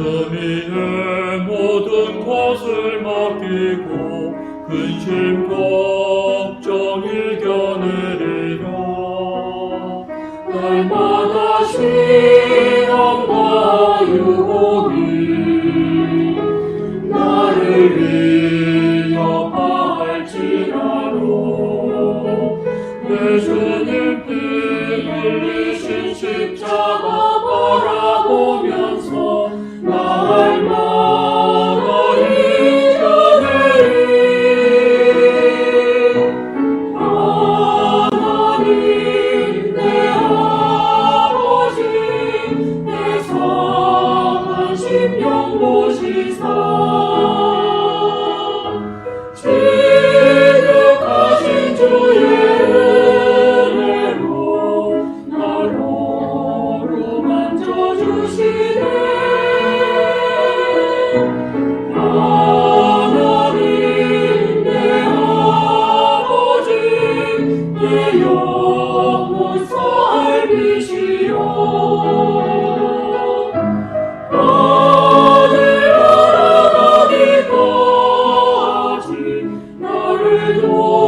믿음이의 모든 것을 맡기고 근심 걱정 이겨내리라. 날마다 시험과 유혹이 나를 위협할지라도 내 주님 Lord.